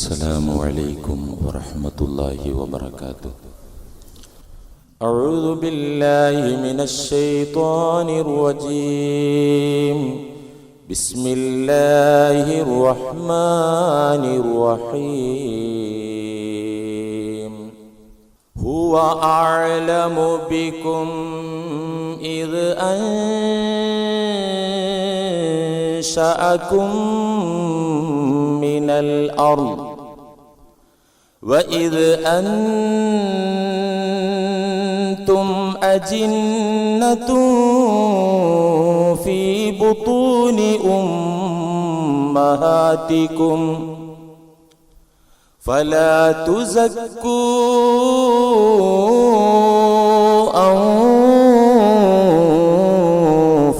السلام عليكم ورحمة الله وبركاته. أعوذ بالله من الشيطان الرجيم. بسم الله الرحمن الرحيم. هو أعلم بكم إذ أنشأكم من الأرض. وإذ أنتم أجنة في بطون أمهاتكم فلا تزكوا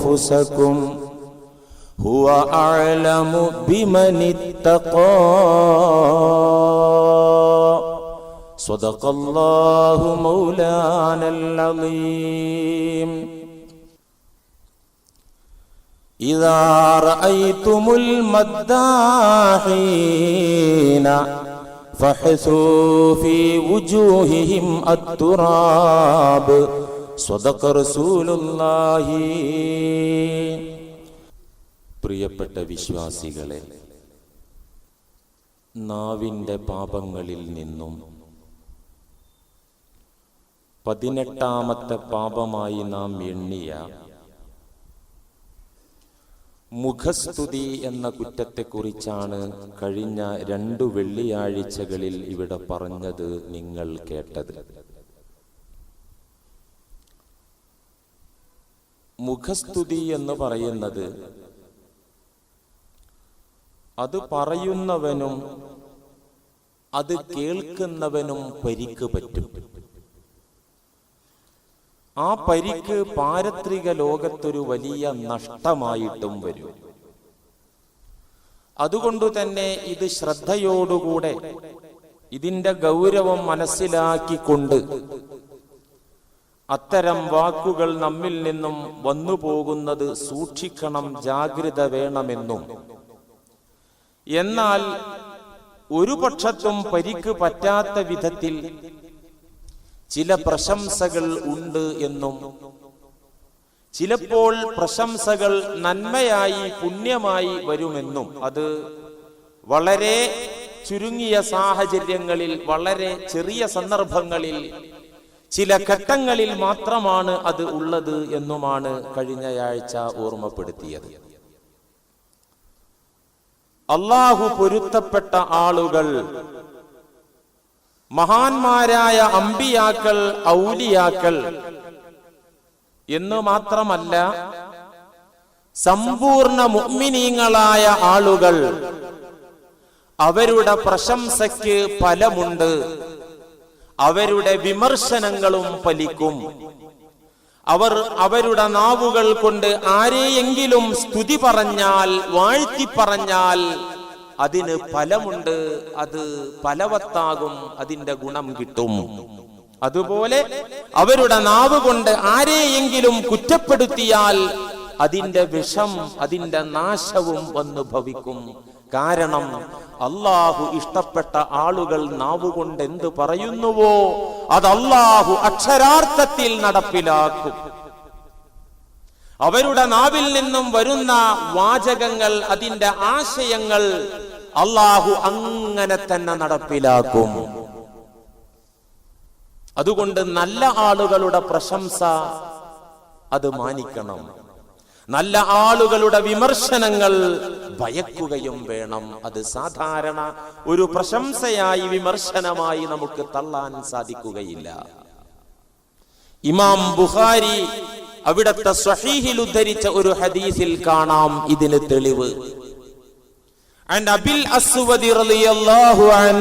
أنفسكم هو أعلم بمن اتقى صدق الله مولانا العظيم إذا رأيتم المداحين فحثوا في وجوههم التراب صدق رسول الله പ്രിയപ്പെട്ട വിശ്വാസികളെ നാവിൻ്റെ പാപങ്ങളിൽ നിന്നും പതിനെട്ടാമത്തെ പാപമായി നാം എണ്ണിയ മുഖസ്തുതി എന്ന കുറ്റത്തെക്കുറിച്ചാണ് കഴിഞ്ഞ രണ്ടു വെള്ളിയാഴ്ചകളിൽ ഇവിടെ പറഞ്ഞത് നിങ്ങൾ കേട്ടത്. മുഖസ്തുതി എന്ന് പറയുന്നത് അത് പറയുന്നവനും അത് കേൾക്കുന്നവനും പരിക്ക് പറ്റും. ആ പരിക്ക് പാരത്രിക ലോകത്തൊരു വലിയ നഷ്ടമായിട്ടും വരും. അതുകൊണ്ട് തന്നെ ഇത് ശ്രദ്ധയോടുകൂടെ ഇതിന്റെ ഗൗരവം മനസ്സിലാക്കിക്കൊണ്ട് അത്തരം വാക്കുകൾ നമ്മിൽ നിന്നും വന്നു പോകുന്നത് സൂക്ഷിക്കണം ജാഗ്രത വേണമെന്നും. എന്നാൽ ഒരു പക്ഷത്തും പരിക്ക് പറ്റാത്ത വിധത്തിൽ ചില പ്രശംസകൾ ഉണ്ട് എന്നും. ചിലപ്പോൾ പ്രശംസകൾ നന്മയായി പുണ്യമായി വരുമെന്നും. അത് വളരെ ചുരുങ്ങിയ സാഹചര്യങ്ങളിൽ വളരെ ചെറിയ സന്ദർഭങ്ങളിൽ ചില ഘട്ടങ്ങളിൽ മാത്രമാണ് അത് ഉള്ളത് എന്നുമാണ് കഴിഞ്ഞയാഴ്ച ഓർമ്മപ്പെടുത്തിയത്. അള്ളാഹു പൊരുത്തപ്പെട്ട ആളുകൾ മഹാന്മാരായ അമ്പിയാക്കൾ ഔലിയാക്കൾ എന്ന് മാത്രമല്ല സമ്പൂർണ മുഗ്മിനീങ്ങളായ ആളുകൾ അവരുടെ പ്രശംസയ്ക്ക് ഫലമുണ്ട്. അവരുടെ വിമർശനങ്ങളും ഫലിക്കും. അവർ അവരുടെ നാവുകൾ കൊണ്ട് ആരെയെങ്കിലും സ്തുതി പറഞ്ഞാൽ വാഴ്ത്തി പറഞ്ഞാൽ അതിന് ഫലമുണ്ട് അത് ഫലവത്താകും അതിന്റെ ഗുണം കിട്ടും. അതുപോലെ അവരുടെ നാവ് കൊണ്ട് ആരെയെങ്കിലും കുറ്റപ്പെടുത്തിയാൽ അതിന്റെ വിഷം അതിന്റെ നാശവും വന്നു ഭവിക്കും. കാരണം അള്ളാഹു ഇഷ്ടപ്പെട്ട ആളുകൾ നാവുകൊണ്ട് എന്ത് പറയുന്നുവോ അത് അള്ളാഹു അക്ഷരാർത്ഥത്തിൽ നടപ്പിലാക്കും. അവരുടെ നാവിൽ നിന്നും വരുന്ന വാചകങ്ങൾ അതിന്റെ ആശയങ്ങൾ അള്ളാഹു അങ്ങനെ തന്നെ നടപ്പിലാക്കും. അതുകൊണ്ട് നല്ല ആളുകളുടെ പ്രശംസ അത് മാനിക്കണം. നല്ല ആളുകളുടെ വിമർശനങ്ങൾ ഭയക്കുകയും വേണം. അത് സാധാരണ ഒരു പ്രശംസയായി വിമർശനമായി നമുക്ക് തള്ളാൻ സാധിക്കുകയില്ല. ഇമാം ബുഹാരി അവിടത്തെ സ്വഹീഹിൽ ഉദ്ധരിച്ച ഒരു ഹദീസിൽ കാണാം ഇതിന് തെളിവ്. ആൻഡ് الأسود അസ്വദി റളിയല്ലാഹു അൻ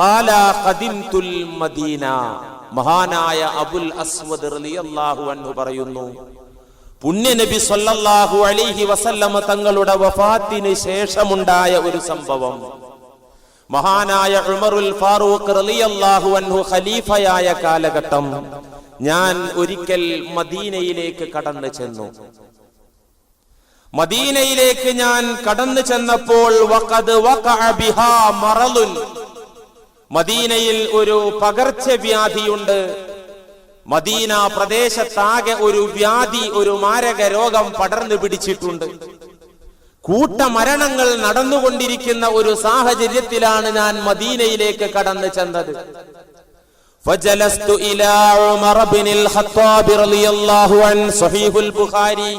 ഖാല ഖദിംതുൽ മദീന മഹാനായ അബുൽ അസ്വദ് റളിയല്ലാഹു അൻഹു പറയുന്നു പുണ്യനബി സല്ലല്ലാഹു അലൈഹി വസല്ലമ തങ്ങളുടെ വഫാത്തിന് ശേഷമുണ്ടായ ഒരു സംഭവം. മഹാനായ ഉമറുൽ ഫാറൂഖ് റളിയല്ലാഹു അൻഹു ഖലീഫയായ കാലഘട്ടം ഞാൻ ഒരിക്കൽ മദീനയിലേക്ക് കടന്നു ചെന്നു. മദീനയിലേക്ക് ഞാൻ കടന്നു ചെന്നപ്പോൾ മദീനയിൽ ഒരു പകർച്ചവ്യാധിയുണ്ട്. മദീന പ്രദേശത്താകെ ഒരു വ്യാധി ഒരു മാരക രോഗം പടർന്നു പിടിച്ചിട്ടുണ്ട്. കൂട്ടമരണങ്ങൾ നടന്നുകൊണ്ടിരിക്കുന്ന ഒരു സാഹചര്യത്തിലാണ് ഞാൻ മദീനയിലേക്ക് കടന്നു ചെന്നത്. ഫജലസ്തു ഇലാ ഉമർ ബിൻ അൽ ഖത്താബ് റളിയല്ലാഹു അൻ സഹീഹുൽ ബുഖാരി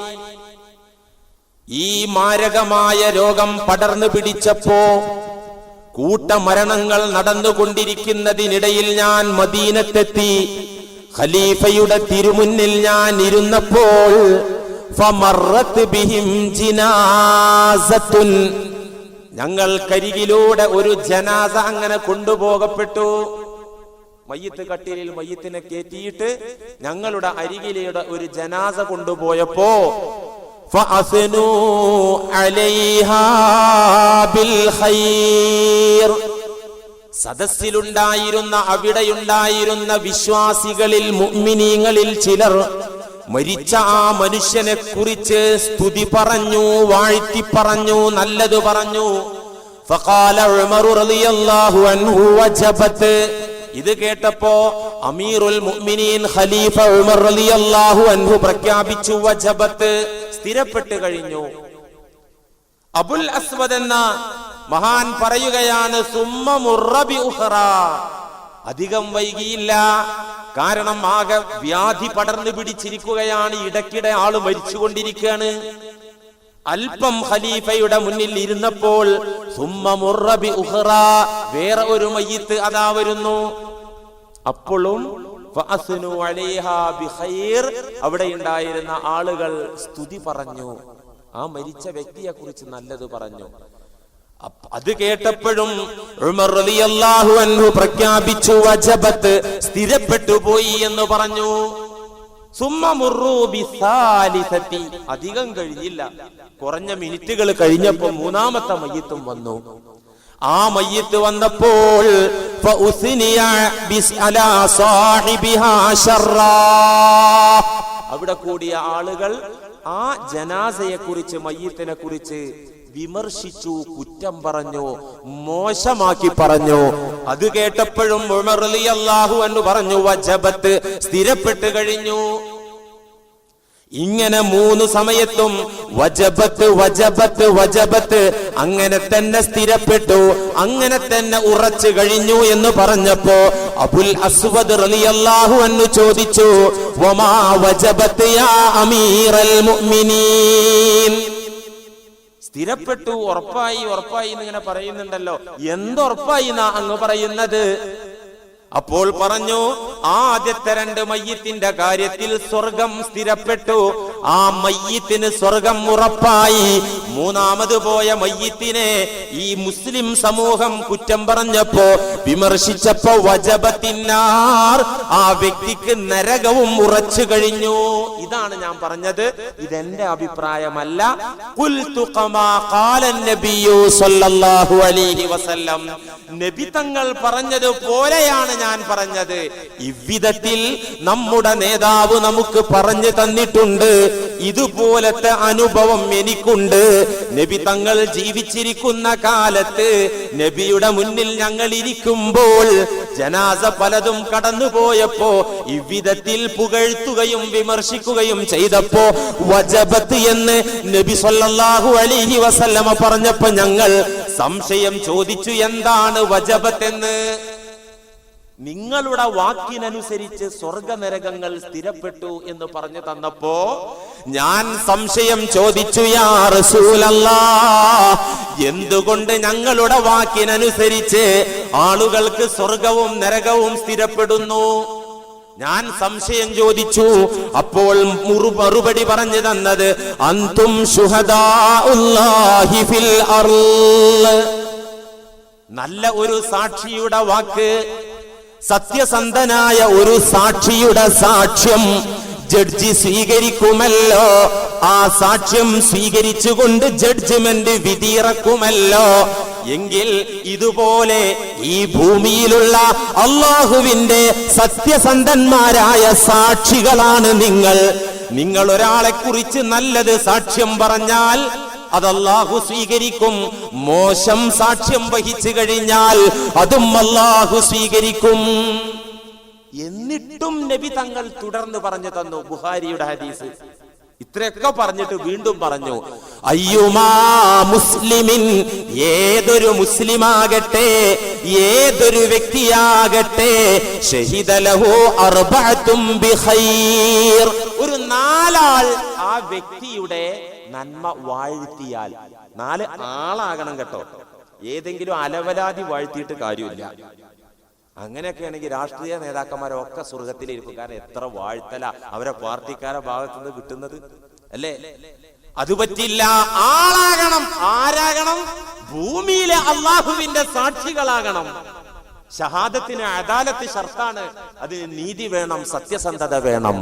ഈ മാരകമായ രോഗം പടർന്നു പിടിച്ചപ്പോ കൂട്ടമരണങ്ങൾ നടന്നുകൊണ്ടിരിക്കുന്നതിനിടയിൽ ഞാൻ മദീനത്തെത്തി. ഖലീഫയുടെ തിരുമുന്നിൽ ഞാൻ ഇരുന്നപ്പോൾ ഞങ്ങൾ കരികിലൂടെ ഒരു ജനാസ അങ്ങനെ കൊണ്ടുപോകപ്പെട്ടു. മയ്യത്ത് കട്ടിലിൽ മയ്യത്തിനെ കയറ്റിയിട്ട് ഞങ്ങളുടെ അരികിലൂടെ ഒരു ജനാസ കൊണ്ടുപോയപ്പോ സദസ്സിലുണ്ടായിരുന്ന അവിടെയുണ്ടായിരുന്ന വിശ്വാസികളിൽ മുഗ്മിനീങ്ങളിൽ ചിലർ മരിച്ച ആ മനുഷ്യനെ കുറിച്ച് സ്തുതി പറഞ്ഞു വാഴ്ത്തി പറഞ്ഞു നല്ലത് പറഞ്ഞു. ഫഖാല ഉമർ റളിയല്ലാഹു അൻഹു വജബത്ത് ഇത് കേട്ടപ്പോ അമീറുൽ മുഅ്മിനീൻ ഖലീഫ ഉമർ റളിയല്ലാഹു അൻഹു പ്രഖ്യാപിച്ചു വജബത്ത് സ്ഥിരപ്പെട്ടു കഴിഞ്ഞു. അബുൽ അസ്വദ് എന്ന മഹാൻ പറയുകയാണ് അധികം വൈകിയില്ല. കാരണം ആകെ വ്യാധി പടർന്നു പിടിച്ചിരിക്കുകയാണ്. ഇടയ്ക്കിടെ ആൾ മരിച്ചുകൊണ്ടിരിക്കുകയാണ്. അല്പം ഖലീഫയുടെ മുന്നിൽ ഇരുന്നപ്പോൾ വേറെ ഒരു മയ്യത്ത് അതാ വരുന്നു. അപ്പോഴും അവിടെ ഉണ്ടായിരുന്ന ആളുകൾ സ്തുതി പറഞ്ഞു. ആ മരിച്ച വ്യക്തിയെ കുറിച്ച് നല്ലത് പറഞ്ഞു. അത് കേട്ടപ്പോഴും പ്രഖ്യാപിച്ചു സ്ഥിരപ്പെട്ടു പോയി എന്ന് പറഞ്ഞു. അധികം കഴിഞ്ഞില്ല. കുറഞ്ഞ മിനിറ്റുകൾ കഴിഞ്ഞപ്പോ മൂന്നാമത്തെ മയ്യത്തും വന്നു. ആ മയ്യത്ത് വന്നപ്പോൾ. അവിടെ കൂടിയ ആളുകൾ ആ ജനാസയെ കുറിച്ച് മയ്യത്തിനെ കുറിച്ച് വിമർശിച്ചു കുറ്റം പറഞ്ഞു മോശമാക്കി പറഞ്ഞു. അത് കേട്ടപ്പോഴും പറഞ്ഞു വജബത്ത് സ്ഥിരപ്പെട്ട് കഴിഞ്ഞു. ഇങ്ങനെ മൂന്ന് സമയത്തും വജബത്ത് വജബത്ത് വജബത്ത് അങ്ങനെ തന്നെ സ്ഥിരപ്പെട്ടു അങ്ങനെ തന്നെ ഉറച്ചു കഴിഞ്ഞു എന്ന് പറഞ്ഞപ്പോ അബുൽ അസ്വദ് റളിയല്ലാഹു അൻഹു ചോദിച്ചു വമാ വജബത്ത് യാ അമീറൽ മുഅ്മിനീൻ? സ്ഥിരപ്പെട്ടു ഉറപ്പായി ഉറപ്പായി എന്നിങ്ങനെ പറയുന്നുണ്ടല്ലോ. എന്തുറപ്പായി അങ്ങ് പറയുന്നത്? അപ്പോൾ പറഞ്ഞു ആദ്യത്തെ രണ്ട് മയ്യത്തിന്റെ കാര്യത്തിൽ സ്വർഗം സ്ഥിരപ്പെട്ടു. ആ മയ്യത്തിന് സ്വർഗം ഉറപ്പായി. മൂന്നാമത് പോയ മയ്യത്തിനെ ഈ മുസ്ലിം സമൂഹം കുറ്റം പറഞ്ഞപ്പോ വിമർശിച്ചപ്പോ വജപത്തിനാർ ആ വ്യക്തിക്ക് നരകവും ഉറച്ചു കഴിഞ്ഞു. ഇതാണ് ഞാൻ പറഞ്ഞത്. ഇതെന്റെ അഭിപ്രായമല്ല. നബി തങ്ങൾ പറഞ്ഞത് പോലെയാണ് ഞാൻ പറഞ്ഞത്. ഇവിധത്തിൽ നമ്മുടെ നേതാവ് നമുക്ക് പറഞ്ഞു തന്നിട്ടുണ്ട്. ഇതുപോലത്തെ അനുഭവം എനിക്കുണ്ട്. നബി തങ്ങൾ ജീവിച്ചിരിക്കുന്ന കാലത്ത് നബിയുടെ മുന്നിൽ ഞങ്ങൾ ഇരിക്കുമ്പോൾ ജനാസ പലതും കടന്നുപോയപ്പോ ഇവിധത്തിൽ പുകഴ്ത്തുകയും വിമർശിക്കുകയും ചെയ്തപ്പോ വജബത്ത് എന്ന് നബി സൊല്ലാഹു അലൈഹി വസല്ലമ പറഞ്ഞപ്പോ ഞങ്ങൾ സംശയം ചോദിച്ചു എന്താണ് വജബത്ത് എന്ന്? നിങ്ങളുടെ വാക്കിനനുസരിച്ച് സ്വർഗനരകങ്ങൾ സ്ഥിരപ്പെട്ടു എന്ന് പറഞ്ഞു തന്നപ്പോ ഞാൻ സംശയം ചോദിച്ചു യാ എന്തുകൊണ്ട് ഞങ്ങളുടെ വാക്കിനനുസരിച്ച് ആളുകൾക്ക് സ്വർഗവും നരകവും സ്ഥിരപ്പെടുന്നു? ഞാൻ സംശയം ചോദിച്ചു. അപ്പോൾ മുറു മറുപടി പറഞ്ഞു തന്നത് അന്തും അർൾ. നല്ല ഒരു സാക്ഷിയുടെ വാക്ക് സത്യസന്ധനായ ഒരു സാക്ഷിയുടെ സാക്ഷ്യം ജഡ്ജി സ്വീകരിക്കുമല്ലോ. ആ സാക്ഷ്യം സ്വീകരിച്ചുകൊണ്ട് ജഡ്ജ്മെന്റ് വിധിയിറക്കുമല്ലോ. എങ്കിൽ ഇതുപോലെ ഈ ഭൂമിയിലുള്ള അള്ളാഹുവിന്റെ സത്യസന്ധന്മാരായ സാക്ഷികളാണ് നിങ്ങൾ. നിങ്ങൾ ഒരാളെ കുറിച്ച് നല്ലത് സാക്ഷ്യം പറഞ്ഞാൽ അത് അല്ലാഹു സ്വീകരിക്കും. മോശം സാക്ഷ്യം വഹിച്ചു കഴിഞ്ഞാൽ അതും അല്ലാഹു സ്വീകരിക്കും. എന്നിട്ടും നബി തങ്ങൾ തുടർന്ന് പറഞ്ഞു തന്നു ബുഹാരിയുടെ ഹദീസ്. ഇത്രയൊക്കെ പറഞ്ഞിട്ട് വീണ്ടും പറഞ്ഞു അയ്യുമാ മുസ്ലിമിൻ ഏതൊരു മുസ്ലിമാകട്ടെ ഏതൊരു വ്യക്തിയാകട്ടെ ഷഹിദലഹോ അർബഅത്തും ബിഖൈർ. ഒരു നാലാൾ ആ വ്യക്തിയുടെ നന്മ വാഴ്ത്തിയാൽ. നാല് ആളാകണം കേട്ടോ. ഏതെങ്കിലും അലവലാതി വാഴ്ത്തിയിട്ട് കാര്യമില്ല. അങ്ങനെയൊക്കെ ആണെങ്കിൽ രാഷ്ട്രീയ നേതാക്കന്മാരൊക്കെ സ്വർഗത്തിലിരിക്കും. കാരണം എത്ര വാഴ്ത്തല അവരെ പാർട്ടിക്കാരെ ഭാഗത്തു നിന്ന് കിട്ടുന്നത്. അല്ലേ? അത് പറ്റില്ല. ആളാകണം. ആരാകണം? ഭൂമിയിലെ അള്ളാഹുവിന്റെ സാക്ഷികളാകണം. ഷഹാദത്തിന് അദാലത്ത് ഷർത്താണ്. അതിന് നീതി വേണം സത്യസന്ധത വേണം.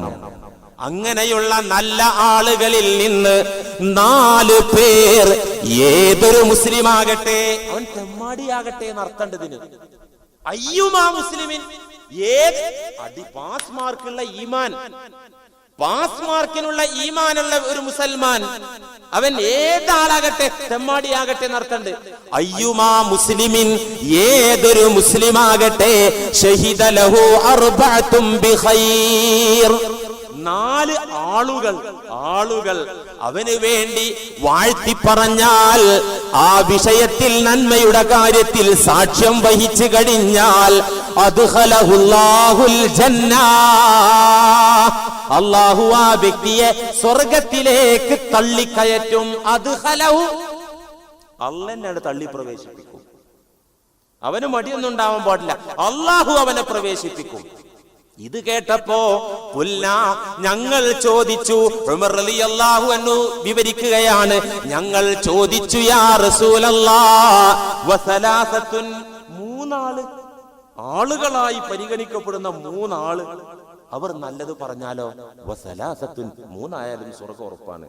അങ്ങനെയുള്ള നല്ല ആളുകളിൽ നിന്ന് നാല് പേർ ഏതൊരു മുസ്ലിം ആകട്ടെ അവൻ തെമ്മാടിയാകട്ടെ എന്നർത്ഥണ്ടതിന് അയ്യുമാ മുസ്ലിമിൻ. ഏത്? അടി പാസ് മാർക്കുള്ള ഈമാൻ. പാസ് മാർക്കിനുള്ള ഈമാനുള്ള ഒരു മുസൽമാൻ. അവൻ ഏതാളാകട്ടെ? തെമ്മാടിയാകട്ടെ എന്നർത്ഥണ്ട് അയ്യുമാ മുസ്ലിമിൻ ഏതൊരു മുസ്ലിമാകട്ടെ? ഷഹിദ ലഹു അർബഅത്തും ബിഖൈർ. നാല് ആളുകൾ ആളുകൾ അവന് വേണ്ടി വാഴ്ത്തി പറഞ്ഞാൽ ആ വിഷയത്തിൽ നന്മയുടെ കാര്യത്തിൽ സാക്ഷ്യം വഹിച്ചു കഴിഞ്ഞാൽ അള്ളാഹു ആ വ്യക്തിയെ സ്വർഗത്തിലേക്ക് തള്ളിക്കയറ്റും അദ്ഖലഹു അള്ളെന്നാണ് തള്ളി പ്രവേശിപ്പിക്കും. അവന് മടിയൊന്നും ഉണ്ടാവാൻ പാടില്ല. അള്ളാഹു അവനെ പ്രവേശിപ്പിക്കും. ഇത് കേട്ടപ്പോ പുല്ല ഞങ്ങൾ ചോദിച്ചു ഉമർ റളിയല്ലാഹു അൻഹു വിവരിക്കുകയാണ്. ഞങ്ങൾ ചോദിച്ചു യാ മൂന്നാൾ. ആളുകളായി പരിഗണിക്കപ്പെടുന്ന മൂന്നാൾ. അവർ നല്ലത് പറഞ്ഞാലോ? വസലാസത്തുൻ മൂന്നായാലും സ്വർഗം ഉറപ്പാണ്.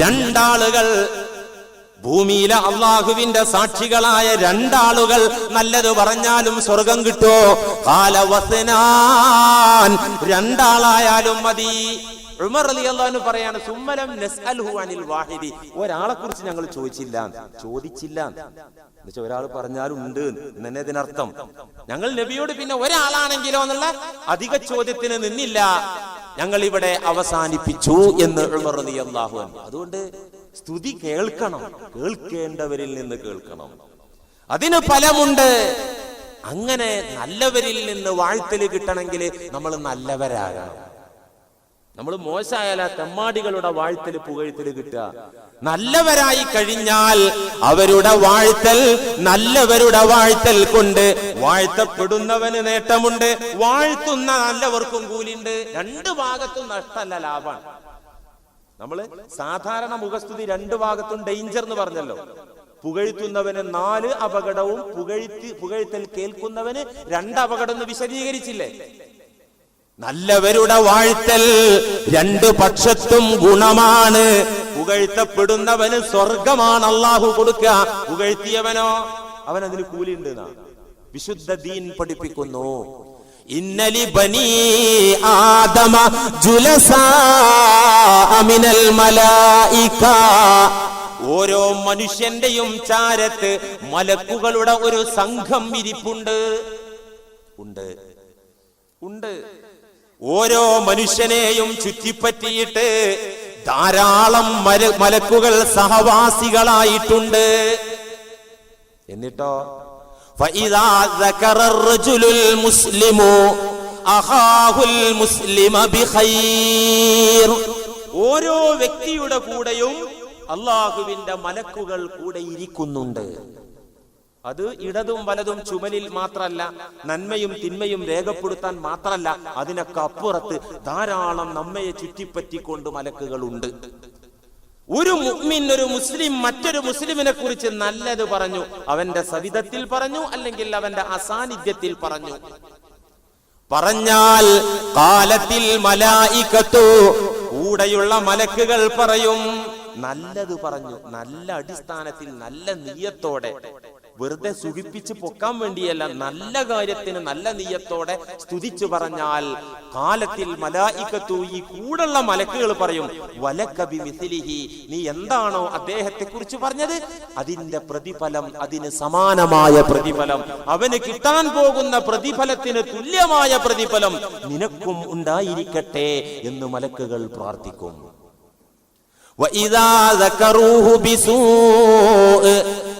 രണ്ടാളുകൾ ഭൂമിയിലെ അള്ളാഹുവിന്റെ സാക്ഷികളായ രണ്ടാളുകൾ നല്ലത് പറഞ്ഞാലും സ്വർഗം കിട്ടോ? രണ്ടാളായാലും മതി. ഉമർ അലി അള്ളഹാന് പറയാണ് സുമ്മലം അനിൽ വാഹിദി. ഒരാളെ കുറിച്ച് ഞങ്ങൾ ചോദിച്ചില്ല. ചോദിച്ചില്ല. എന്നുവെച്ചാൽ ഒരാൾ പറഞ്ഞാലും ഉണ്ട് എന്നെ ഇതിനർത്ഥം. ഞങ്ങൾ നബിയോട് പിന്നെ ഒരാളാണെങ്കിലോ എന്നുള്ള അധിക ചോദ്യത്തിന് നിന്നില്ല. ഞങ്ങൾ ഇവിടെ അവസാനിപ്പിച്ചു എന്ന് ഉമർ അലി അള്ളാഹു അതുകൊണ്ട് സ്തുതി കേൾക്കണം. കേൾക്കേണ്ടവരിൽ നിന്ന് കേൾക്കണം. അതിന് ഫലമുണ്ട്. അങ്ങനെ നല്ലവരിൽ നിന്ന് വാഴ്ത്തൽ കിട്ടണമെങ്കിൽ നമ്മൾ നല്ലവരാകണം. നമ്മൾ മോശമായാൽ ആ തെമ്മാടികളുടെ വാഴ്ത്തൽ പുകഴ്ത്തൽ കിട്ടുക. നല്ലവരായി കഴിഞ്ഞാൽ അവരുടെ വാഴ്ത്തൽ നല്ലവരുടെ വാഴ്ത്തൽ കൊണ്ട് വാഴ്ത്തപ്പെടുന്നവന് നേട്ടമുണ്ട്. വാഴ്ത്തുന്ന നല്ലവർക്കും കൂലിണ്ട് രണ്ട് ഭാഗത്തും നഷ്ടമല്ല ലാഭമാണ് നമ്മൾ സാധാരണ മുഖസ്തുതി രണ്ട് ഭാഗത്തും ഡേഞ്ചർ എന്ന് പറഞ്ഞല്ലോ. പുകഴ്ത്തുന്നവന് നാല് അപകടവും പുകഴ്ത്തി പുകഴ്ത്തൽ കേൾക്കുന്നവന് രണ്ട് അപകടം എന്ന് വിശദീകരിച്ചില്ലേ? നല്ലവരുടെ വാഴ്ത്തൽ രണ്ടു പക്ഷത്തും ഗുണമാണ്. പുകഴ്ത്തപ്പെടുന്നവന് സ്വർഗമാണ് അള്ളാഹു കൊടുക്കുക പുകഴ്ത്തിയവനോ? അവൻ അതിന് കൂലിയുണ്ട്. വിശുദ്ധ ദീൻ പഠിപ്പിക്കുന്നു. ഇന്നലി ബനി ആദമ ജുലസ അമിനൽ മലായിക. ഓരോ മനുഷ്യന്റെയും ചാരത്ത് മലക്കുകളുടെ ഒരു സംഘം ഇരിപ്പുണ്ട്. ഉണ്ട്. ഉണ്ട്. ഓരോ മനുഷ്യനെയും ചുറ്റിപ്പറ്റിയിട്ട് ധാരാളം മലക്കുകൾ സഹവാസികളായിട്ടുണ്ട്. എന്നിട്ടോ? ഓരോ വ്യക്തിയുടെ കൂടെയും അള്ളാഹുവിന്റെ മലക്കുകൾ കൂടെ ഇരിക്കുന്നുണ്ട്. അത് ഇടതും വലതും ചുമലിൽ മാത്രല്ല നന്മയും തിന്മയും രേഖപ്പെടുത്താൻ മാത്രല്ല അതിനൊക്കെ അപ്പുറത്ത് ധാരാളം നമ്മയെ ചുറ്റിപ്പറ്റിക്കൊണ്ട് മലക്കുകളുണ്ട്. ഒരു മുഅ്മിൻ ഒരു മുസ്ലിം മറ്റൊരു മുസ്ലിമിനെ കുറിച്ച് നല്ലത് പറഞ്ഞു. അവന്റെ സവിധത്തിൽ പറഞ്ഞു അല്ലെങ്കിൽ അവന്റെ അസാന്നിധ്യത്തിൽ പറഞ്ഞു. പറഞ്ഞാൽ കാലത്തിൽ മലായിക്കത്തു കൂടെയുള്ള മലക്കുകൾ പറയും. നല്ലത് പറഞ്ഞു. നല്ല അടിസ്ഥാനത്തിൽ നല്ല നീയത്തോടെ. വെറുതെ സുഖിപ്പിച്ച് പൊക്കാൻ വേണ്ടിയല്ല നല്ല കാര്യത്തിന് നല്ല നീയത്തോടെ സ്തുതിച്ചു പറഞ്ഞാൽ കാലത്തിൽ മലായിക്കത്തു ഈ കൂടുള്ള മലക്കുകൾ പറയും വലക്കബി മിസിലിഹി നീ എന്താണോ അദ്ദേഹത്തെ കുറിച്ച് പറഞ്ഞത്? അതിന്റെ പ്രതിഫലം അതിന് സമാനമായ പ്രതിഫലം. അവന് കിട്ടാൻ പോകുന്ന പ്രതിഫലത്തിന് തുല്യമായ പ്രതിഫലം നിനക്കും ഉണ്ടായിരിക്കട്ടെ എന്ന് മലക്കുകൾ പ്രാർത്ഥിക്കും.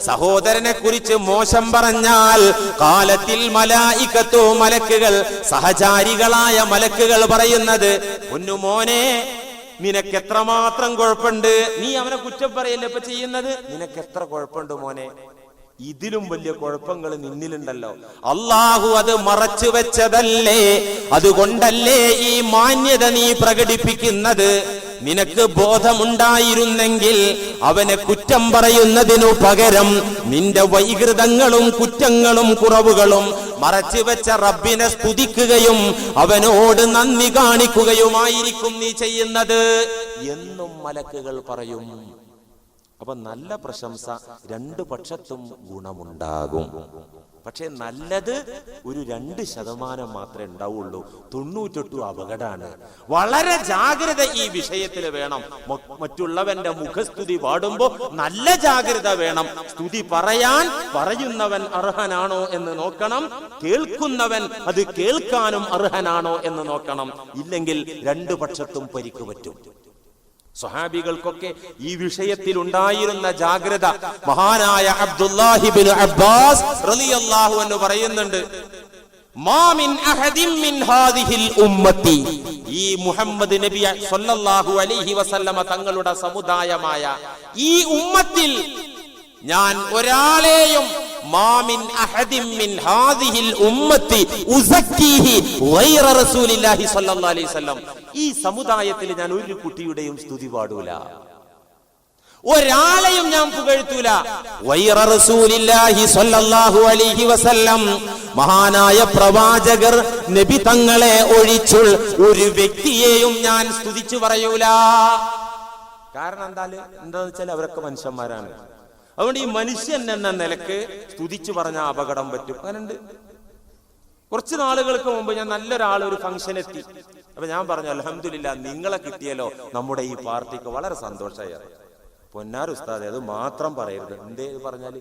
സഹോദരനെ കുറിച്ച് മോശം പറഞ്ഞാൽ കാലത്തിൽ മലായിക്കത്തോ മലക്കുകൾ സഹചാരികളായ മലക്കുകൾ പറയുന്നത് പൊന്നുമോനെ നിനക്ക് എത്രമാത്രം കുഴപ്പമുണ്ട് നീ അവനെ കുറ്റം പറയല്ലേ ഇപ്പൊ ചെയ്യുന്നത്? നിനക്ക് എത്ര കുഴപ്പമുണ്ട് മോനെ? ഇതിലും വലിയ കുഴപ്പങ്ങൾ നിന്നിലുണ്ടല്ലോ. അള്ളാഹു അത് മറച്ചു വെച്ചതല്ലേ? അതുകൊണ്ടല്ലേ ഈ മാന്യത നീ പ്രകടിപ്പിക്കുന്നത്? നിനക്ക് ബോധമുണ്ടായിരുന്നെങ്കിൽ അവനെ കുറ്റം പറയുന്നതിനു പകരം നിന്റെ വൈകൃതങ്ങളും കുറ്റങ്ങളും കുറവുകളും മറച്ചു വെച്ച റബ്ബിനെ സ്തുതിക്കുകയും അവനോട് നന്ദി കാണിക്കുകയുമായിരിക്കും നീ ചെയ്യുന്നത് എന്നും മലക്കുകൾ പറയും. അപ്പൊ നല്ല പ്രശംസ രണ്ടു പക്ഷത്തും ഗുണമുണ്ടാകും. പക്ഷെ നല്ലത് ഒരു രണ്ട് ശതമാനം മാത്രമേ ഉണ്ടാവുള്ളൂ. തൊണ്ണൂറ്റെട്ടു അപകടമാണ് വളരെ ജാഗ്രത ഈ വിഷയത്തിൽ വേണം. മറ്റുള്ളവന്റെ മുഖസ്തുതി പാടുമ്പോ നല്ല ജാഗ്രത വേണം. സ്തുതി പറയാൻ പറയുന്നവൻ അർഹനാണോ എന്ന് നോക്കണം. കേൾക്കുന്നവൻ അത് കേൾക്കാനും അർഹനാണോ എന്ന് നോക്കണം. ഇല്ലെങ്കിൽ രണ്ടു പക്ഷത്തും പരിക്ക് പറ്റും. സ്വഹാബികൾക്കൊക്കെ ഈ വിഷയത്തിൽ ഉണ്ടായിരുന്ന ജാഗ്രത മഹാനായ അബ്ദുല്ലാഹിബിൻ അബ്ബാസ് റളിയല്ലാഹു എന്ന് പറയുന്നുണ്ട്. ഈ മുഹമ്മദ് നബി സല്ലല്ലാഹു അലൈഹി വസല്ലമ തങ്ങളുടെ സമുദായമായ ഈ ഉമ്മത്തിൽ ഞാൻ ഒരാളെയും മാമിൻ അഹദിൻ മിൻ ഹാദിഹിൽ ഉമ്മത്തി ഉസക്കീഹി ഗൈറ റസൂലില്ലാഹി സ്വല്ലല്ലാഹു അലൈഹി വസല്ലം. ഈ സമുദായത്തിൽ ഞാൻ ഒരു കുട്ടിയുടെയും സ്തുതി പാടൂല. ഒരാളെയും ഞാൻ പുകഴ്ത്തൂല. വൈറ റസൂലില്ലാഹി സ്വല്ലല്ലാഹു അലൈഹി വസല്ലം. മഹാനായ പ്രവാചകർ നബി തങ്ങളെ ഒഴിച്ചുൾ ഒരു വ്യക്തിയെയും ഞാൻ സ്തുതിച്ചു പറയൂല. കാരണം എന്താ എന്താന്ന് വെച്ചാൽ അവരൊക്കെ മനുഷ്യന്മാരാണ്. അതുകൊണ്ട് ഈ മനുഷ്യൻ എന്ന നിലയ്ക്ക് സ്തുതിച്ചു പറഞ്ഞ അപകടം പറ്റും. അങ്ങനുണ്ട് കുറച്ച് നാളുകൾക്ക് മുമ്പ് ഞാൻ നല്ലൊരാൾ ഒരു ഫംഗ്ഷൻ എത്തി. അപ്പൊ ഞാൻ പറഞ്ഞു അലഹമില്ല നിങ്ങളെ കിട്ടിയല്ലോ നമ്മുടെ ഈ പാർട്ടിക്ക്. വളരെ സന്തോഷമായി പൊന്നാർ ഉസ്താദ് അത് മാത്രം പറയരുത്. എന്തേ പറഞ്ഞാൽ?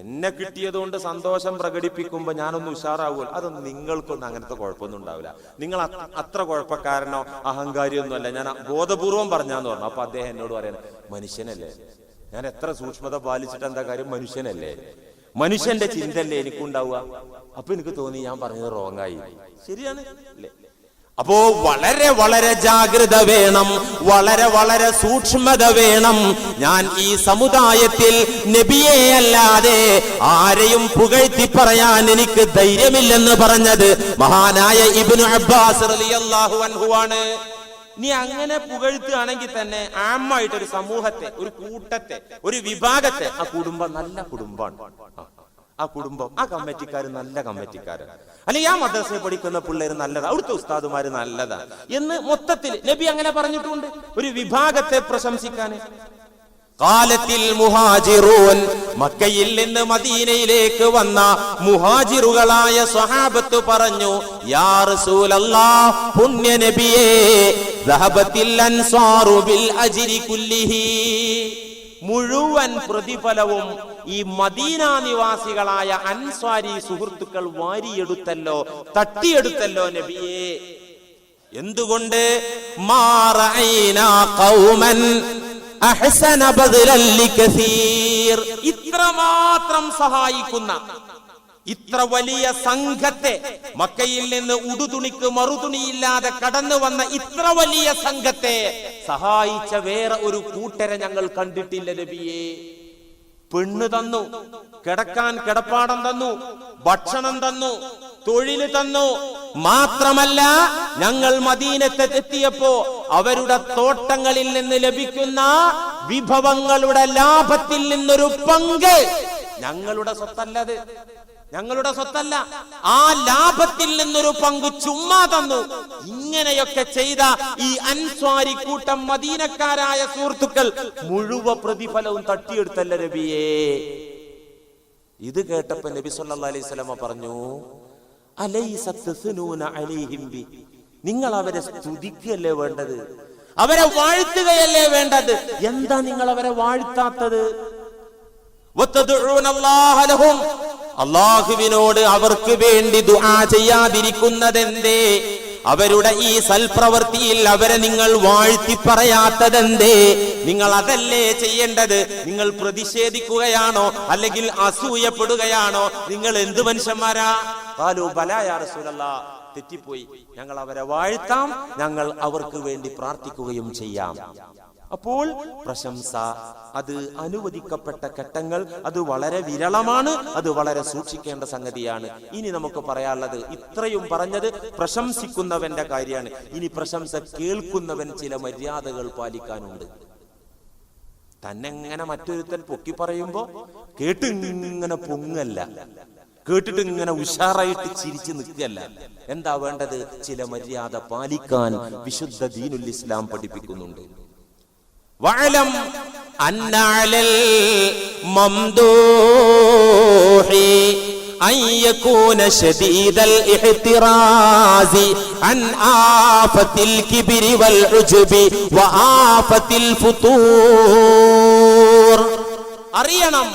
എന്നെ കിട്ടിയതുകൊണ്ട് സന്തോഷം പ്രകടിപ്പിക്കുമ്പോ ഞാനൊന്നും ഉഷാറാവുമല്ലോ അതൊന്നും നിങ്ങൾക്കൊന്നും അങ്ങനത്തെ കുഴപ്പമൊന്നും ഉണ്ടാവില്ല. നിങ്ങൾ അത്ര കുഴപ്പക്കാരനോ അഹങ്കാരിയൊന്നുമല്ല. ഞാൻ ബോധപൂർവം പറഞ്ഞാന്ന് പറഞ്ഞു. അപ്പൊ അദ്ദേഹം എന്നോട് പറയാൻ മനുഷ്യനല്ലേ? ഞാൻ എത്ര സൂക്ഷ്മത പാലിച്ചിട്ട് എന്താ കാര്യം? മനുഷ്യനല്ലേ. മനുഷ്യന്റെ ചിന്തല്ലേ എനിക്കുണ്ടാവുക? അപ്പൊ എനിക്ക് തോന്നി ഞാൻ പറഞ്ഞത് റോങ് ആയി. ശരിയാണ്? അപ്പോ വളരെ വളരെ ജാഗ്രത വേണം. വളരെ വളരെ സൂക്ഷ്മത വേണം. ഞാൻ ഈ സമുദായത്തിൽ നബിയെ അല്ലാതെ ആരെയും പുകഴ്ത്തി പറയാൻ എനിക്ക് ധൈര്യമില്ലെന്ന് പറഞ്ഞത് മഹാനായ ഇബ്നു അബ്ബാസ് അൻഹു ആണ്. നീ അങ്ങനെ പുകഴ്ത്തുകയാണെങ്കിൽ തന്നെ ആമായിട്ട് ഒരു സമൂഹത്തെ ഒരു കൂട്ടത്തെ ഒരു വിഭാഗത്തെ ആ കുടുംബം നല്ല കുടുംബമാണ്. ആ. കുടുംബം ആ കമ്മിറ്റിക്കാർ നല്ല കമ്മിറ്റിക്കാർ അല്ലെങ്കിൽ ആ മദ്രസയിൽ പഠിക്കുന്ന പിള്ളേർ നല്ലതാ അവിടുത്തെ ഉസ്താദുമാര് നല്ലതാ എന്ന് മൊത്തത്തിൽ നബി അങ്ങനെ പറഞ്ഞിട്ടുണ്ട്. ഒരു വിഭാഗത്തെ പ്രശംസിക്കാന്. കാലത്തിൽ മുഹാജിറൂൻ മക്കയിൽ നിന്ന് മദീനയിലേക്ക് വന്ന മുഹാജിറുകളായ സ്വഹാബത്ത് പറഞ്ഞു യാ നബിയേ അൻസാറു ബിൽ അജ്രി കുല്ലിഹി. മുഴുവൻ പ്രതിഫലവും ഈ മദീന നിവാസികളായ അൻസ്വാരി സുഹൃത്തുക്കൾ വാരിയെടുത്തല്ലോ തട്ടിയെടുത്തല്ലോ നബിയേ. എന്തുകൊണ്ട്? മാറൈന ലികസീർ ഇത്രമാത്രം സഹായിക്കുന്ന ഇത്ര വലിയ സംഘത്തെ മക്കയിൽ നിന്ന് ഉടുതുണിക്ക് മറുതുണിയില്ലാതെ കടന്നു വന്ന ഇത്ര വലിയ സംഘത്തെ സഹായിച്ച വേറെ ഒരു കൂട്ടരെ ഞങ്ങൾ കണ്ടിട്ടില്ല രവിയെ പെണ്ണ് തന്നു കിടക്കാൻ കിടപ്പാടം തന്നു ഭക്ഷണം തന്നു തൊഴിൽ തന്നു. മാത്രമല്ല ഞങ്ങൾ മദീനത്തെ എത്തിയപ്പോ അവരുടെ തോട്ടങ്ങളിൽ നിന്ന് ലഭിക്കുന്ന വിഭവങ്ങളുടെ ലാഭത്തിൽ നിന്നൊരു പങ്ക് ഞങ്ങളുടെ സ്വത്തല്ലത്. ഞങ്ങളുടെ സ്വത്തല്ല. ആ ലാഭത്തിൽ നിന്നൊരു പങ്ക് ചുമ്മാ തന്നു. ഇങ്ങനെയൊക്കെ ചെയ്ത ഈ അൻസ്വാരി കൂട്ടം മദീനക്കാരായ സുഹൃത്തുക്കൾ മുഴുവ പ്രതിഫലവും തട്ടിയെടുത്തല്ല രബിയേ ഇത് കേട്ടപ്പോ നബി സല്ലാ അലൈഹി സ്വലമ പറഞ്ഞു നിങ്ങൾ അവരെ സ്തുതിക്കുകയല്ലേ വേണ്ടത്? അവരെ വാഴ്ത്തുകയല്ലേ വേണ്ടത്? എന്താ നിങ്ങൾ അവരെ വാഴ്ത്താത്തത്. അള്ളാഹുവിനോട് അവർക്ക് വേണ്ടി ദുആ ചെയ്യാതിരിക്കുന്നതെന്തേ? അവരുടെ ഈ സൽപ്രവൃത്തിയിൽ അവരെ നിങ്ങൾ വാഴ്ത്തി പറയാത്തതെന്തേ? നിങ്ങൾ അതല്ലേ ചെയ്യേണ്ടത്? നിങ്ങൾ പ്രതിഷേധിക്കുകയാണോ? അല്ലെങ്കിൽ അസൂയപ്പെടുകയാണോ? നിങ്ങൾ എന്ത് മനുഷ്യന്മാരാ? കാലു ബലായ റസൂലല്ലാ. തെറ്റിപ്പോയി. ഞങ്ങൾ അവരെ വാഴ്ത്താം. ഞങ്ങൾ അവർക്ക് വേണ്ടി പ്രാർത്ഥിക്കുകയും ചെയ്യാം. അപ്പോൾ പ്രശംസ അത് അനുവദിക്കപ്പെട്ട ഘട്ടങ്ങൾ അത് വളരെ വിരളമാണ് അത് വളരെ സൂക്ഷിക്കേണ്ട സംഗതിയാണ്. ഇനി നമുക്ക് പറയാനുള്ളത് ഇത്രയും പറഞ്ഞത് പ്രശംസിക്കുന്നവന്റെ കാര്യമാണ്. ഇനി പ്രശംസ കേൾക്കുന്നവൻ ചില മര്യാദകൾ പാലിക്കാനുണ്ട്. തന്നെങ്ങനെ മറ്റൊരുത്തൻ പൊക്കി പറയുമ്പോ കേട്ട് ഇങ്ങനെ പൊങ്ങല്ല. കേട്ടിട്ട് ഇങ്ങനെ ഉഷാറായിട്ട് ചിരിച്ചു നിൽക്കല്ല എന്താ വേണ്ടത് ചില മര്യാദ പാലിക്കാൻ വിശുദ്ധ ദീനുൽ ഇസ്ലാം പഠിപ്പിക്കുന്നുണ്ട് واعلم أن على الممدوح أن يكون شديد الاحتراز عن آفة الكبر والعجب وآفة الفتور അറിയണം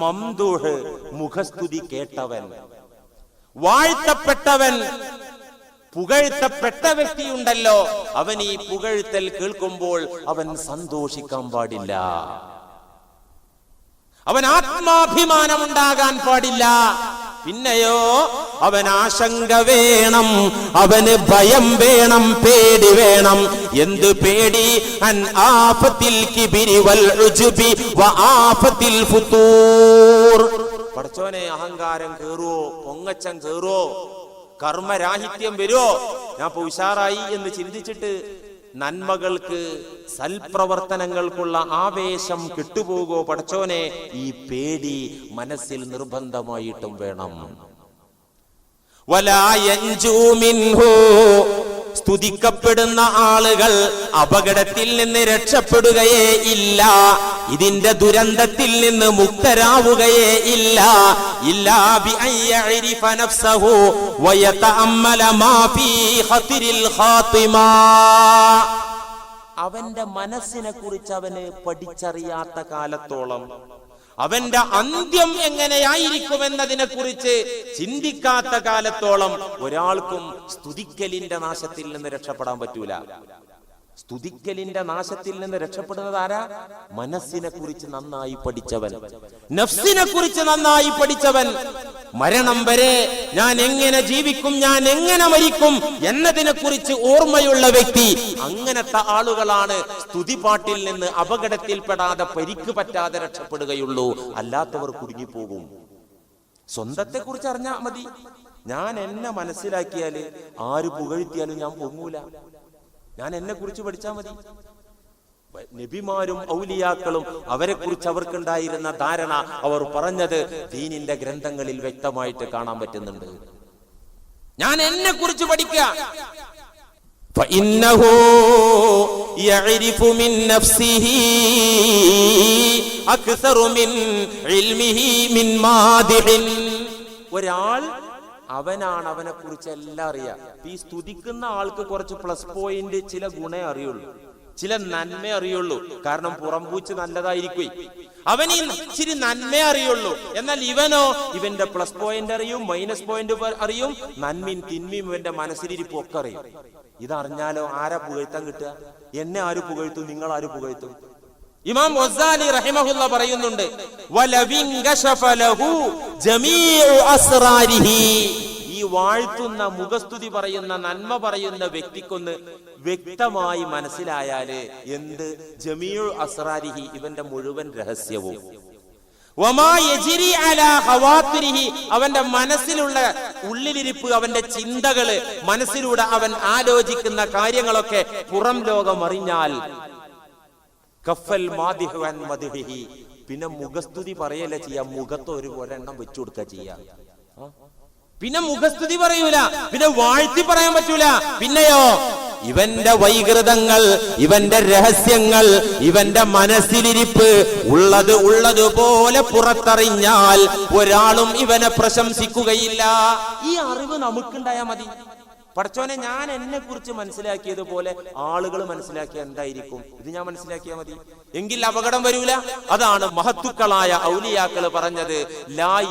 മംദൂഹ് മുഖസ്തുതി കേട്ടവൻ. വാഴ്ത്തപ്പെട്ടവൻ. പുകഴ്ത്തപ്പെട്ട വ്യക്തിയുണ്ടല്ലോ. അവൻ ഈ പുകഴ്ത്തൽ കേൾക്കുമ്പോൾ അവൻ സന്തോഷിക്കാൻ പാടില്ല. അവൻ ആത്മാഭിമാനമുണ്ടാകാൻ പാടില്ല. പിന്നെയോ അവൻ ആശങ്ക വേണം അവന് ഭയം വേണം പേടി വേണം. എന്ത് പേടി? അൻ ആഫത്തിൽ കിബിരി വൽ വ ആഫത്തിൽ പടച്ചോനെ അഹങ്കാരം കേറുവോ? പൊങ്ങച്ചൻ കേറുവോ? കർമ്മരാഹിത്യം വരുമോ ഞാൻ ഉഷാറായി എന്ന് ചിന്തിച്ചിട്ട് നന്മകൾക്ക് സൽപ്രവർത്തനങ്ങൾക്കുള്ള ആവേശം കിട്ടുപോകോ പടച്ചോനെ ഈ പേടി മനസ്സിൽ നിർബന്ധമായിട്ടും വേണം. സ്തുതിക്കപ്പെടുന്ന ആളുകൾ അപകടത്തിൽ നിന്ന് രക്ഷപ്പെടുകയേ ഇല്ല. ഇതിന്റെ ദുരന്തത്തിൽ നിന്ന് മുക്തരാവുകയേ ഇല്ല. അവന്റെ മനസ്സിനെ കുറിച്ച് അവന് പഠിച്ചറിയാത്ത കാലത്തോളം അവന്റെ അന്ത്യം എങ്ങനെയായിരിക്കുമെന്നതിനെ കുറിച്ച് ചിന്തിക്കാത്ത കാലത്തോളം ഒരാൾക്കും സ്തുതിക്കലിന്റെ നാശത്തിൽ നിന്ന് രക്ഷപ്പെടാൻ പറ്റൂല. സ്തുതിക്കലിന്റെ നാശത്തിൽ നിന്ന് രക്ഷപ്പെടുന്നത് ആരാ? മനസ്സിനെ കുറിച്ച് നന്നായി പഠിച്ചവൻ. നഫ്സിനെ കുറിച്ച് നന്നായി പഠിച്ചവൻ. മരണം വരെ ഞാൻ എങ്ങനെ ജീവിക്കും ഞാൻ എങ്ങനെ മരിക്കും എന്നതിനെ കുറിച്ച് ഓർമ്മയുള്ള വ്യക്തി അങ്ങനത്തെ ആളുകളാണ് സ്തുതിപാട്ടിൽ നിന്ന് അപകടത്തിൽപ്പെടാതെ പരിക്ക് പറ്റാതെ രക്ഷപ്പെടുകയുള്ളൂ. അല്ലാത്തവർ കുടുങ്ങിപ്പോകും. സ്വന്തത്തെ കുറിച്ച് അറിഞ്ഞാൽ മതി. ഞാൻ എന്നെ മനസ്സിലാക്കിയാൽ ആര് പുകഴ്ത്തിയാലും ഞാൻ പൊങ്ങൂല. ഞാൻ എന്നെ കുറിച്ച് പഠിച്ചാൽ മതി നബിമാരും ഔലിയാക്കളും അവരെ കുറിച്ച് അവർക്കുണ്ടായിരുന്ന ധാരണ അവർ പറഞ്ഞത് ദീനിന്റെ ഗ്രന്ഥങ്ങളിൽ വ്യക്തമായിട്ട് കാണാൻ പറ്റുന്നുണ്ട് ഞാൻ എന്നെ കുറിച്ച് പഠിക്കുക فإنه يعرف من نفسه أكثر من علمه من مادح ഒരാൾ അവനാണ് അവനെ കുറിച്ച് എല്ലാം അറിയാം. ഈ സ്തുതിക്കുന്ന ആൾക്ക് കുറച്ച് പ്ലസ് പോയിന്റ് ചില ഗുണേ അറിയുള്ളൂ. ചില നന്മ അറിയുള്ളൂ. കാരണം പുറംപൂച്ച് നല്ലതായിരിക്കും. അവൻ ഇച്ചിരി നന്മ അറിയുള്ളൂ. എന്നാൽ ഇവനോ ഇവന്റെ പ്ലസ് പോയിന്റ് അറിയും മൈനസ് പോയിന്റ് അറിയും നന്മയും തിന്മയും ഇവന്റെ മനസ്സിലിരിപ്പ് ഒക്കെ അറിയും. ഇതറിഞ്ഞാലോ ആരാ പുകഴ്ത്താൻ കിട്ടുക? എന്നെ ആര് പുകഴ്ത്തും? നിങ്ങൾ ആര് പുകഴ്ത്തും? ഇമാം വസാലി റഹിമഹുല്ല പറയുന്നുണ്ട് ഈ വാഴ്ത്തുന്ന മുഖസ്തുതി പറയുന്ന നന്മ പറയുന്ന വ്യക്തിക്കൊന്ന് വ്യക്തമായി മനസ്സിലായാൽ എന്ത്? ജമീഉ അസ്രാരിഹി ഇവന്റെ മുഴുവൻ രഹസ്യവും. അവന്റെ മനസ്സിലുള്ള ഉള്ളിലിരിപ്പ് അവന്റെ ചിന്തകൾ മനസ്സിലൂടെ അവൻ ആലോചിക്കുന്ന കാര്യങ്ങളൊക്കെ പുറം ലോകം അറിഞ്ഞാൽ കഫൽ മദിഹി പിന്നെ മുഖസ്തുതി പറയല്ല ചെയ്യാ? മുഖത്ത് ഒരു ഒരെണ്ണം വെച്ചു കൊടുക്കുക ചെയ്യാ പിന്നെ മുഖസ്തുതി പറയൂല. പിന്നെ വാഴ്ത്തി പറയാൻ പറ്റൂല. പിന്നെയോ? ഇവന്റെ വൈകൃതങ്ങൾ ഇവന്റെ രഹസ്യങ്ങൾ ഇവന്റെ മനസ്സിലിരിപ്പ് ഉള്ളത് ഉള്ളതുപോലെ പുറത്തറിഞ്ഞാൽ ഒരാളും ഇവനെ പ്രശംസിക്കുകയില്ല. ഈ അറിവ് നമുക്കുണ്ടായാ മതി. പടച്ചോനെ ഞാൻ എന്നെ കുറിച്ച് മനസ്സിലാക്കിയതുപോലെ ആളുകൾ മനസ്സിലാക്കിയ എന്തായിരിക്കും? ഇത് ഞാൻ മനസ്സിലാക്കിയാൽ മതി. എങ്കിൽ അപകടം വരൂല. അതാണ് മഹത്തുക്കളായ ഔലിയാക്കൾ പറഞ്ഞത് ലാ